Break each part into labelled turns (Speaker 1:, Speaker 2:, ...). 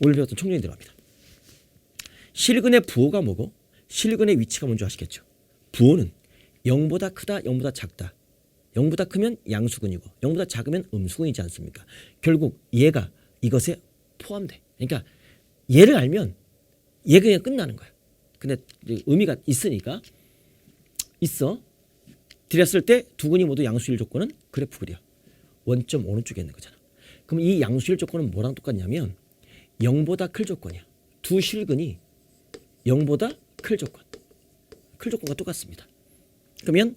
Speaker 1: 오늘 배웠던 총론이 들어갑니다. 실근의 부호가 뭐고 실근의 위치가 뭔지 아시겠죠? 부호는 0보다 크다, 0보다 작다. 0보다 크면 양수근이고 0보다 작으면 음수근이지 않습니까? 결국 얘가 이것에 포함돼. 그러니까 얘를 알면 얘가 그냥 끝나는 거야. 근데 의미가 있으니까 있어. 드렸을 때 두 근이 모두 양수일 조건은 그래프 그려. 원점 오른쪽에 있는 거잖아. 그럼 이 양수일 조건은 뭐랑 똑같냐면 0보다 클 조건이야. 두 실근이 0보다 클 조건. 클 조건과 똑같습니다. 그러면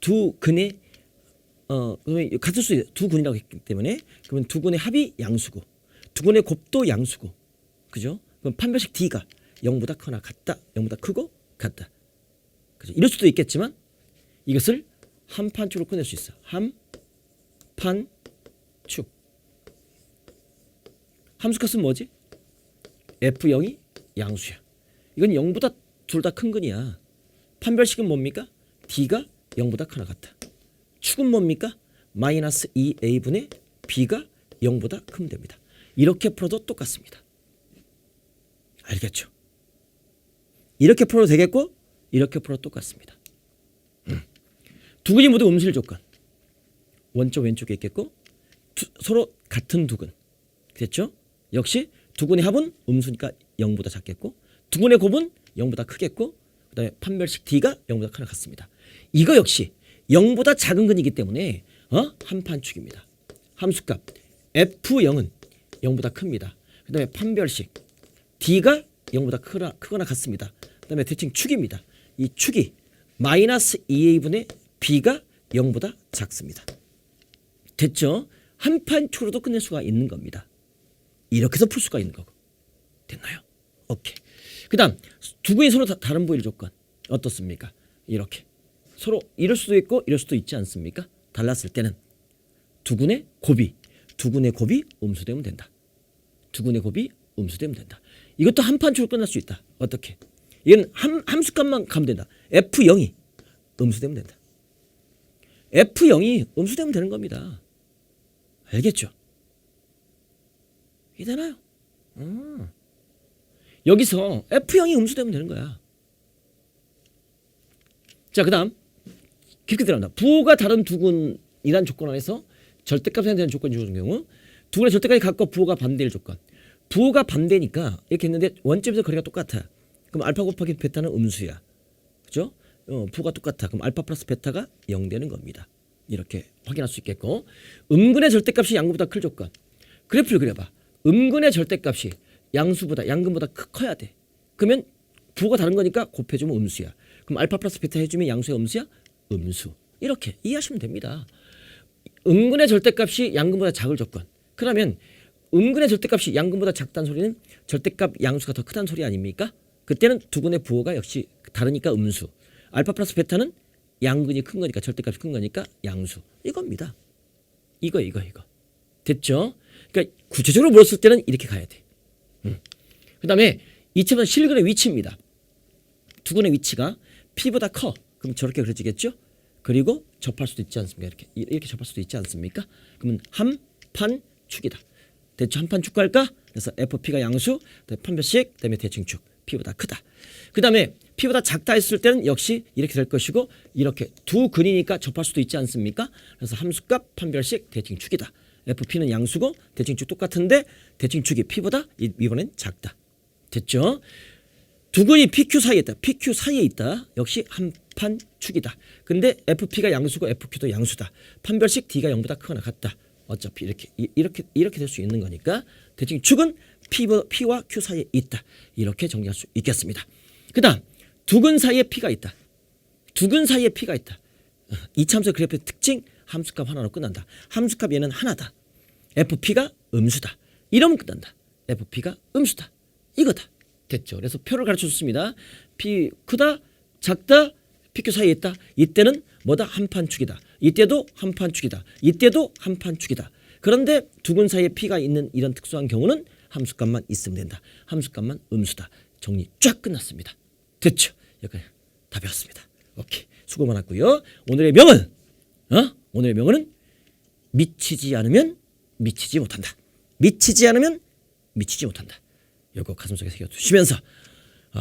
Speaker 1: 두 근의 어 그러면 같을 수 있- 두 근이라고 했기 때문에 그러면 두 근의 합이 양수고 두 근의 곱도 양수고 그죠? 그럼 판별식 D가 0보다 크거나 같다. 0보다 크고 같다. 그죠? 이럴 수도 있겠지만 이것을 한판축으로 끝낼 수 있어. 한판축. 함수값은 뭐지? F0이 양수야. 이건 0보다 둘 다 큰 근이야. 판별식은 뭡니까? D가 0보다 크나 같다. 축은 뭡니까? 마이너스 2A분의 B가 0보다 크면 됩니다. 이렇게 풀어도 똑같습니다. 알겠죠? 이렇게 풀어도 되겠고 이렇게 풀어도 똑같습니다. 음. 두 근이 모두 음실 조건. 원점 왼쪽에 있겠고 두- 서로 같은 두 근. 됐죠? 역시 두 근의 합은 음수니까 0보다 작겠고 두 근의 곱은 0보다 크겠고 그다음에 판별식 D가 0보다 크나 같습니다. 이거 역시 0보다 작은 근이기 때문에 어? 한판축입니다. 함수값 F0은 0보다 큽니다. 그다음에 판별식 D가 0보다 크거나, 크거나 같습니다. 그다음에 대칭 축입니다. 이 축이 마이너스 2a분의 b가 0보다 작습니다. 됐죠? 한판축으로도 끝낼 수가 있는 겁니다. 이렇게 해서 풀 수가 있는 거고. 됐나요? 오케이. 그 다음 두 근이 서로 다, 다른 부일 조건 어떻습니까? 이렇게 서로 이럴 수도 있고 이럴 수도 있지 않습니까? 달랐을 때는 두 근의 곱이 두 근의 곱이 음수되면 된다. 두 근의 곱이 음수되면 된다. 이것도 한 판축으로 끝날 수 있다. 어떻게? 이건 함, 함수값만 가면 된다. F0이 음수되면 된다. F0이 음수되면 되는 겁니다. 알겠죠? 이되나요? 음. 여기서 F0이 음수되면 되는 거야. 자, 그 다음 깊게 들어간다. 부호가 다른 두 근이란 조건 안에서 절대값에 대한 조건이 주어진 경우 두 근의 절대값이 같고 부호가 반대일 조건. 부호가 반대니까 이렇게 했는데 원점에서 거리가 똑같아. 그럼 알파 곱하기 베타는 음수야. 그죠? 어, 부호가 똑같아. 그럼 알파 플러스 베타가 0 되는 겁니다. 이렇게 확인할 수 있겠고 음근의 절대값이 양수보다 클 조건. 그래프를 그려봐. 음근의 절대값이 양수보다 양근보다 크, 커야 돼. 그러면 부호가 다른 거니까 곱해주면 음수야. 그럼 알파 플러스 베타 해주면 양수의 음수야? 음수. 이렇게 이해하시면 됩니다. 음근의 절대값이 양근보다 작을 조건. 그러면 음근의 절대값이 양근보다 작다는 소리는 절대값 양수가 더 크다는 소리 아닙니까? 그때는 두 근의 부호가 역시 다르니까 음수. 알파 플러스 베타는 양근이 큰 거니까 절대값이 큰 거니까 양수. 이겁니다. 이거 이거 이거. 됐죠? 그러니까 구체적으로 물었을 때는 이렇게 가야 돼. 음. 그 다음에 이체는 실근의 위치입니다. 두 근의 위치가 P보다 커. 그럼 저렇게 그려지겠죠? 그리고 접할 수도 있지 않습니까? 이렇게 이렇게 접할 수도 있지 않습니까? 그러면 한 판 축이다. 대충 한 판축 갈까? 그래서 FP가 양수, 판별식, 그다음에 대칭축. P보다 크다. 그 다음에 P보다 작다 했을 때는 역시 이렇게 될 것이고 이렇게 두 근이니까 접할 수도 있지 않습니까? 그래서 함수값, 판별식, 대칭축이다. FP는 양수고 대칭축 똑같은데 대칭축이 P보다 이- 이번엔 작다. 됐죠? 두 근이 PQ 사이에 있다. PQ 사이에 있다. 역시 한판 축이다. 근데 FP가 양수고 FQ도 양수다. 판별식 D가 0보다 크거나 같다. 어차피 이렇게 이- 이렇게 이렇게 될 수 있는 거니까 대칭 축은 P, P와 Q 사이에 있다. 이렇게 정리할 수 있겠습니다. 그다음 두근 사이에 P가 있다. 두근 사이에 P가 있다. 어, 이참수 그래프의 특징 함수값 하나로 끝난다. 함수값 얘는 하나다. FP가 음수다. 이러면 끝난다. FP가 음수다. 이거다. 됐죠. 그래서 표를 가르쳐 줬습니다. P 크다, 작다, PQ 사이에 있다. 이때는 뭐다? 한판축이다. 이때도 한판축이다. 이때도 한판축이다. 그런데 두 근 사이에 P가 있는 이런 특수한 경우는 함수값만 있으면 된다. 함수값만 음수다. 정리 쫙 끝났습니다. 됐죠? 여기까지 다 배웠습니다. 오케이. 수고 많았고요. 오늘의 명언. 어? 오늘의 명언은 미치지 않으면 미치지 못한다. 미치지 않으면 미치지 못한다. 이거 가슴속에 새겨두시면서